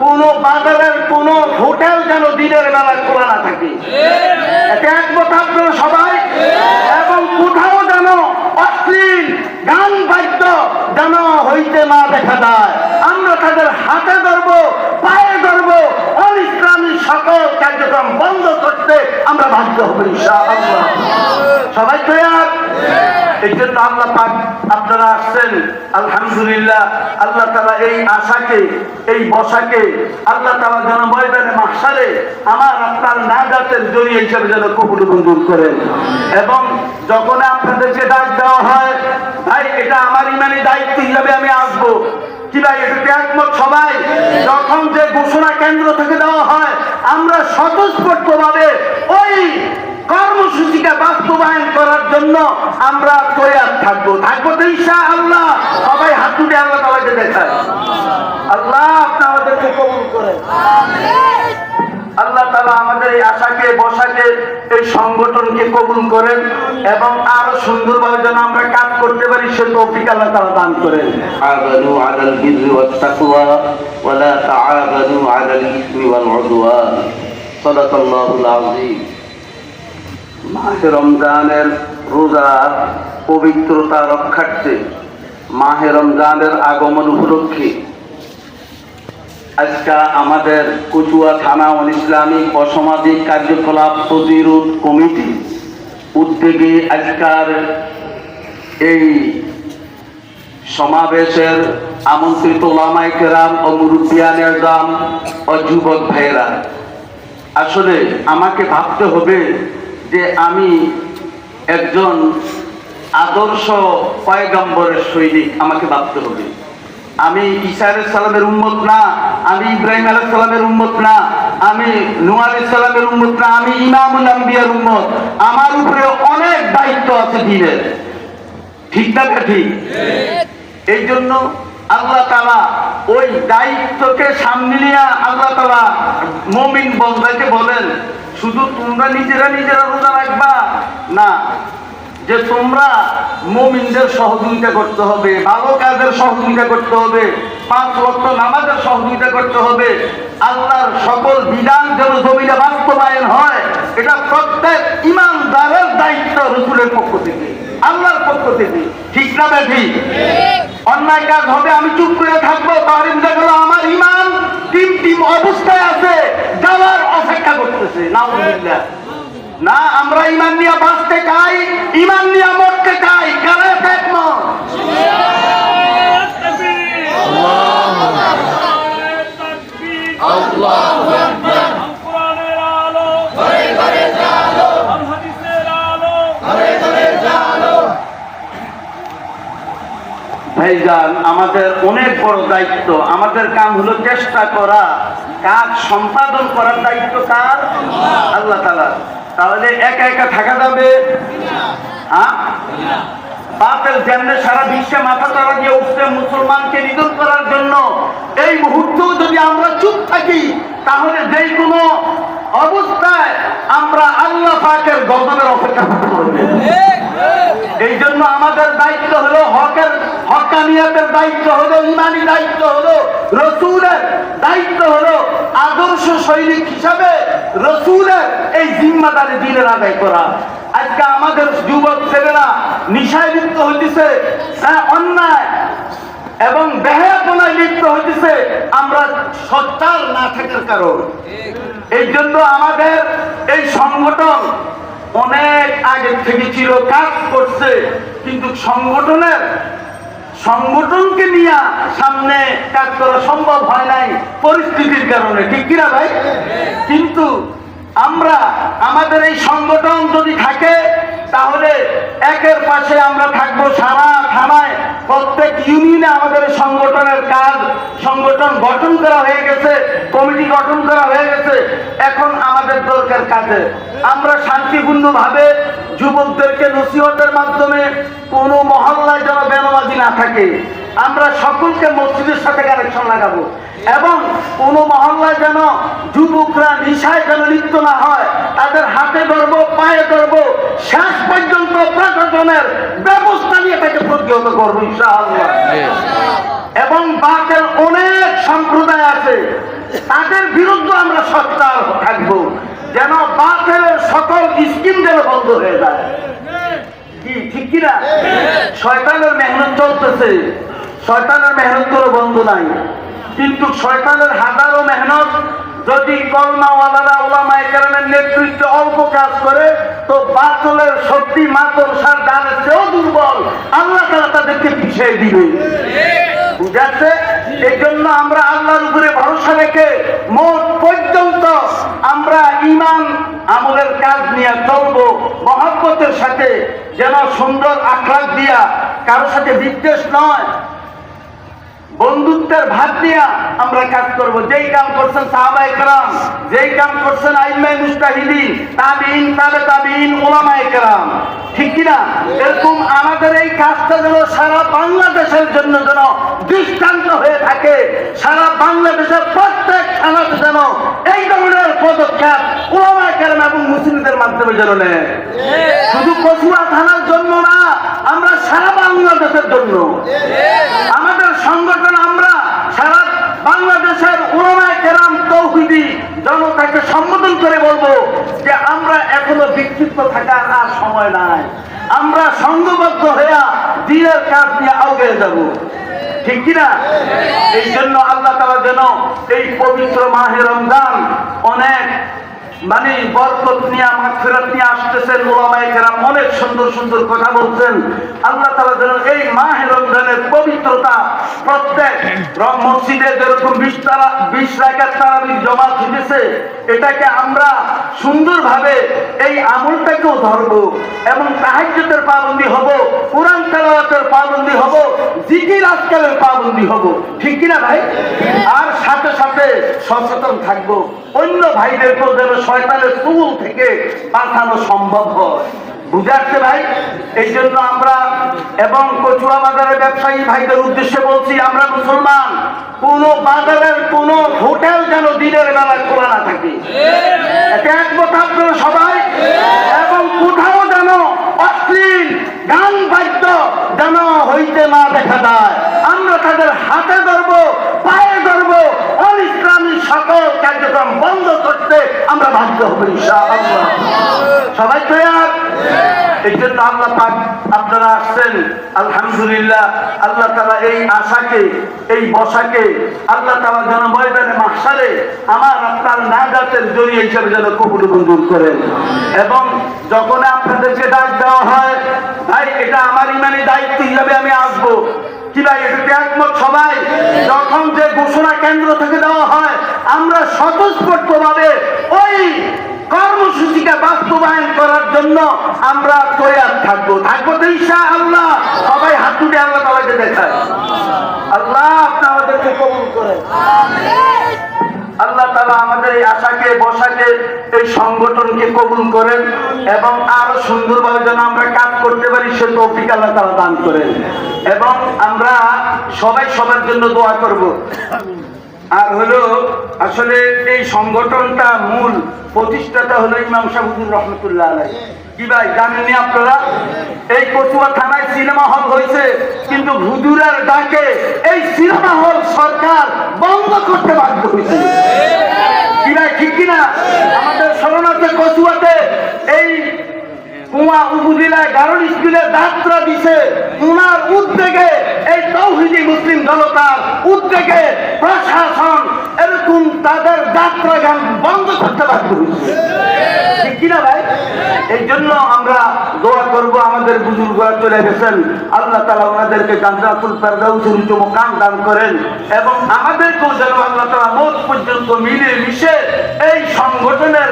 কোন বাজারের কোন হোটেল যেন দিনের বেলা খোলা না থাকে। সবাই? এবং কোথাও যেন অশ্লীল, গান বাদ্য যেন হইতে না দেখা যায়। আমরা তাদের হাতে ধরবো, পায়ে ধরবো অন ইসলামী সকল কার্যক্রম বন্ধ করতে আমরা বাধ্য হব সবাই তৈয়ার? এই জন্য আল্লাহ পাক আপনারা আসছেন, আলহামদুলিল্লাহ, আল্লাহ তালা এই আশাকে, এই বসাকে আল্লাহ তালা যেন ময়দানে মাসারে আমার আপনার নাজাতের জড়িয়ে হিসেবে যেন কবুল মঞ্জুর করেন। এবং যখন আপনাদেরকে ডাক দেওয়া হয়, ভাই, এটা আমার ইমানি দায়িত্ব হিসাবে আমি আসব। কি ভাই, এটা একমত সবাই? যখন যে ঘোষণা কেন্দ্র থেকে দেওয়া হয়, আমরা স্বতঃস্ফূর্ত ভাবে ওই কর্মসূচিটা বাস্তবায়ন করার জন্য আমরা তৈরি থাকব। থাকব তো ঈশা আল্লাহ সবাই হাত তুলে আল্লাহ তালাকে দেখায় আল্লাহ আপনি আমাদেরকে কবুল করেন। আল্লাহ তালা আমাদের এই আশাকে, বসাকে, এই সংগঠনকে কবুল করেন এবং আরও সুন্দরভাবে যেন আমরা কাজ করতে পারি, সে তৌফিক আল্লাহ তালা দান করেন। আবানু আলাল বিরি ওয়াত তাকওয়া ওয়া লা তাআবানু আলাল ইসমি ওয়াল উদওয়ান। সাদাকাল্লাহুল মাহে রমজানের রোজা পবিত্রতা রক্ষার্থে মাহে রমজানের আগমন উপলক্ষে আজকে আমাদের কচুয়া থানা অন ইসলামিক অসামাজিক কার্যকলাপ প্রতিরোধ কমিটি উদ্যোগে আজকার এই সমাবেশের আমন্ত্রিত ওলামাই কেরাম ও মুরুব্বিয়ানের দাম ও যুবক ভাইয়েরা। আসলে আমাকে ভাবতে হবে যে আমি একজন আদর্শ পয়গম্বরের সৈনিক আমাকে ভাবতে হবে। আমি ঈসা সালামের উম্মত না আমি ইব্রাহিম আলাইহিস সালামের উন্মত না আমি আলাইহিস সালামের উম্মত না আমি ইমামুল আম্বিয়ার উম্মত। আমার উপরে অনেক দায়িত্ব আছে দিনের। ঠিক না ঠিক? এই জন্য আল্লাহ তালা ওই দায়িত্বকে সামনে নিয়ে আল্লাহ তালা মমিন বন্দাকে বলেন শুধু তোমরা নিজেরা নিজেরা রোজা রাখবা? না যে তোমরা মমিনদের সহযোগিতা করতে হবে ভালো কাজের সহযোগিতা করতে হবে পাঁচ লক্ষ নামাজের সহযোগিতা করতে হবে আল্লাহর সকল বিধান যেন জমিনে বাস্তবায়ন হয় এটা প্রত্যেক ইমানদারের দায়িত্ব রসুলের পক্ষ থেকে আল্লাহর পক্ষ থেকে। ঠিক না ব্যাধি? অন্যায় কাজ হবে আমি চুপ করে থাকব তাহলে আমার ইমান টিম টিম অবস্থায় আছে, যাওয়ার অপেক্ষা করতেছে না, আমরা ইমান নিয়ে বাঁচতে চাই, ইমান নিয়ে মরতে চাই আমাদের অনেক বড় দায়িত্ব। আমাদের কাম হলো চেষ্টা করা। কাজ সম্পাদন করার দায়িত্ব কার? আল্লাহ তালা তাহলে একা একা থাকা যাবে? হ্যাঁ বাতিল যেমনে সারা বিশ্বে মাথা তারা দিয়ে উঠছে মুসলমানকে নিধন করার জন্য। এই মুহূর্তেও যদি আমরা চুপ থাকি তাহলে যে কোনো অবস্থায় আমরা আল্লাহ পাকের গজবের অপেক্ষা করতে হবে এই জন্য আমাদের দায়িত্ব হলো হকের হকানিয়াতের দায়িত্ব হলো ইমানি দায়িত্ব হলো রসুলের দায়িত্ব হলো আদর্শ সৈনিক হিসাবে রসুলের এই জিম্মাদারি দিনের আদায় করা। আজকে আমাদের যুবক ছেলেরা নিশায় লিপ্ত হইতেছে হ্যাঁ, অন্যায় এবং বেহায়াপনায় লিপ্ত হইতেছে আমরা সত্তার না থাকার কারণ। এই জন্য আমাদের এই সংগঠন অনেক আগে থেকে ছিল কাজ করছে কিন্তু সংগঠনের সংগঠনকে নিয়ে সামনে কাজ করা সম্ভব হয় নাই পরিস্থিতির কারণে। ঠিক কিনা ভাই? কিন্তু আমরা, আমাদের এই সংগঠন যদি থাকে, তাহলে একের পাশে আমরা থাকব সারা থানায়। প্রত্যেক ইউনিয়নে আমাদের সংগঠনের কাজ, সংগঠন গঠন করা হয়ে গেছে, কমিটি গঠন করা হয়ে গেছে। এখন আমাদের দরকার কাজে। আমরা শান্তিপূর্ণভাবে যুবকদেরকে নসিহতের মাধ্যমে কোনো মহল্লায় যেন বেনবাজি না থাকে, আমরা সকলকে মসজিদের সাথে কানেকশন লাগাবো। এবং কোন মহল্লায় যেন যুবকরা নিশায় যেন লিপ্ত না হয়, তাদের হাতে ধরবো, পায়ে ধরবো, শেষ পর্যন্ত প্রশাসনের ব্যবস্থা নিয়ে তাকে প্রতিহত করব এবং বাতের অনেক সম্প্রদায় আছে, তাদের বিরুদ্ধে আমরা সত্তার থাকব। যেন বাতিলের সকল স্কিম যেন বন্ধ হয়ে যায়। ঠিক কিনা? শয়তানের মেহনত চলতেছে। শয়তানের মেহনত কোনো বন্ধ নাই। কিন্তু শয়তানের হাজারো মেহনত যদি কলমাওয়ালারা ওলামায় কেরামের নেতৃত্বে অল্প কাজ করে, তো বাতলের শক্তি মাতল সার দানের চেয়েও দুর্বল। আল্লাহ তারা তাদেরকে পিছিয়ে দিবে। বুঝাচ্ছে এই জন্য আমরা আল্লাহর উপরে ভরসা রেখে মোট পর্যন্ত আমরা ইমান আমলের কাজ নিয়ে চলবো মহব্বতের সাথে যেন সুন্দর আখলাখ দিয়া কারোর সাথে বিদ্বেষ নয় বন্ধুত্বের ভাত দিয়া আমরা কাজ করব। যেই কাম করছেন সাহাবাই কালাম যেই কাম করছেন আইনমাই মুস্তাহিদি তাবিন তাহলে তাবিন ওলামাই কালাম ঠিক কিনা? এরকম আমাদের এই কাজটা যেন সারা বাংলাদেশের জন্য যেন দৃষ্টান্ত হয়ে থাকে সারা বাংলাদেশের প্রত্যেক থানাতে যেন এই ধরনের পদক্ষেপ ওলামাই কালাম এবং মুসলিমদের মাধ্যমে যেন নেয়। শুধু কচুয়া থানার জন্য না আমরা সারা বাংলাদেশের জন্য। সম্বোধন করে বলব যে আমরা এখনও বিক্ষিপ্ত থাকার আর সময় নাই। আমরা সংঘবদ্ধ হইয়া দিনের কাজ নিয়ে আগে যাব। ঠিক কিনা? এই জন্য আল্লাহ তালা যেন এই পবিত্র মাহে রমজান অনেক মানে বরকত নিয়ে আমার ফেরত নিয়ে আসতেছেন ওলামায়ে কেরাম, অনেক সুন্দর সুন্দর কথা বলছেন। আল্লাহ তালা যেন এই মাহে রমজানের পবিত্রতা প্রত্যেক মসজিদে যেরকম বিশ তারা বিশ জমাত হইতেছে, এটাকে আমরা সুন্দরভাবে এই আমলটাকেও ধরবো এবং তাহাজ্জুদের পাবন্দি হব, কোরআন তেলাওয়াতের পাবন্দি হব, জিকির আজকালের পাবন্দি হব। ঠিক কিনা ভাই? আর সাথে সাথে সচেতন থাকব। অন্য ভাইদেরকেও যেন শয়তানের চুল থেকে বাঁচানো সম্ভব হয়। বুঝাচ্ছে ভাই? এই জন্য আমরা এবং কচুয়া বাজারের ব্যবসায়ী ভাইদের উদ্দেশ্যে বলছি, আমরা মুসলমান, কোন বাজারের কোন হোটেল যেন দিনের বেলায় খোলা না থাকে। এটা একমত আপনারা সবাই? এবং কোথাও যেন অশ্লীল, গান বাদ্য যেন হইতে না দেখা যায়। আমরা তাদের হাতে ধরবো, পায়ে ধরবো অন সকল কার্যক্রম বন্ধ করতে আমরা বাধ্য হব সবাই তৈয়ার? এই জন্য আল্লাহ পাক আপনারা আসছেন, আলহামদুলিল্লাহ, আল্লাহ তালা এই আশাকে, এই বসাকে, আল্লাহ তালা যেন ময়দানে মাসারে আমার আপনার নাজাতের জড়িয়ে হিসেবে যেন কবুল মঞ্জুর করেন। এবং যখন আপনাদেরকে ডাক দেওয়া হয়, ভাই, এটা আমার ইমানি দায়িত্ব হিসাবে আমি আসব। কি ভাই, এটা একমত সবাই? যখন যে ঘোষণা কেন্দ্র থেকে দেওয়া হয়, আমরা স্বতঃস্ফূর্ত ভাবে ওই কর্মসূচিকে বাস্তবায়ন করার জন্য আমরা তৈয়ার থাকব। থাকব তো ঈশা আল্লাহ সবাই হাত তুলে আল্লাহ তালাকে দেখায় আল্লাহ আপনি আমাদেরকে কবুল করেন। আল্লাহ তালা আমাদের এই আশাকে, বসাকে, এই সংগঠনকে কবুল করেন এবং আরও সুন্দরভাবে যেন আমরা কাজ করতে পারি, সে তৌফিক আল্লাহ তালা দান করেন। এবং আমরা সবাই সবার জন্য দোয়া করব। আর হলো আসলে এই সংগঠনটা মূল প্রতিষ্ঠাতা হলো ইমাম সাহুদুর রহমতুল্লাহ আলাই কি ভাই, জানেননি আপনারা? এই কচুয়া থানায় সিনেমা হল হয়েছে, কিন্তু হুজুরের ডাকে এই সিনেমা হল সরকার বন্ধ করতে বাধ্য হয়েছে। কি ভাই, ঠিক কিনা? আমাদের শরণার্থী কচুয়াতে এই কুয়া উপজেলায় গারুল স্কুলে যাত্রা দিছে। উনার উদ্যোগে এই তৌহিদি মুসলিম জনতার উদ্যোগে প্রশাসন এরকম তাদের যাত্রা গান বন্ধ করতে বাধ্য হয়েছে। কিনা ভাই? এই জন্য আমরা দোয়া করব আমাদের বুজুর্গরা চলে গেছেন। আল্লাহ তালা ওনাদেরকে জান্নাতুল ফেরদাউসের উচ্চ মোকাম দান করেন এবং আমাদেরকেও যেন আল্লাহ তালা পর্যন্ত মিলে মিশে এই সংগঠনের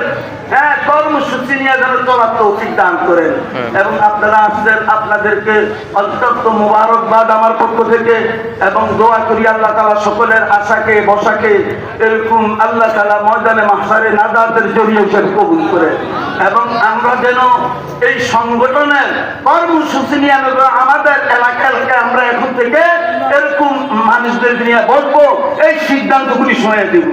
হ্যাঁ কর্মসূচি নিয়ে যেন চলার তৌফিক দান করেন। এবং আপনারা আসছেন আপনাদেরকে অত্যন্ত মুবারকবাদ আমার পক্ষ থেকে। এবং দোয়া করি আল্লাহ তালা সকলের আশাকে বসাকে এরকম আল্লাহ তালা ময়দানে মাসারে নাজাতের জড়িয়ে কবুল করে। এবং আমরা যেন এই সংগঠনের কর্মসূচি নিয়ে আমাদের আমরা এখন থেকে এরকম মানুষদের নিয়ে বসবো এই সিদ্ধান্তগুলি শুনে দেব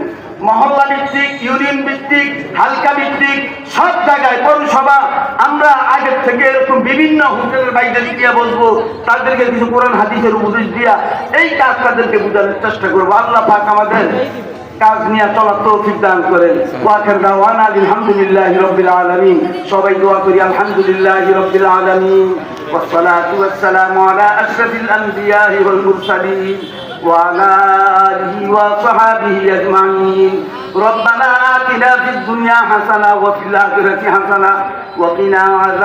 মহল্লা ভিত্তিক, ইউনিয়ন ভিত্তিক, হালকা ভিত্তিক, সব জায়গায় পৌরসভা। আমরা আগের থেকে এরকম বিভিন্ন হোটেলের বাইরে দিয়ে বলব, তাদেরকে কিছু কোরআন হাদিসের উপদেশ দিয়া এই কাজ তাদেরকে বোঝানোর চেষ্টা করব। আল্লাহ পাক আমাদের কাজ নিয়ে চলার তৌফিক দান করেন। ওয়াখার দাওয়ানা আলহামদুলিল্লাহ রব্বিল আলামিন। সবাই দোয়া করি, আলহামদুলিল্লাহ রব্বিল আলামিন। والصلاة والسلام على أشرف الأنبياء والمرسلين وعلى آله وصحابه أجمعين. ربنا آتنا في الدنيا حسنة وفي الآخرة حسنة وقنا عذاب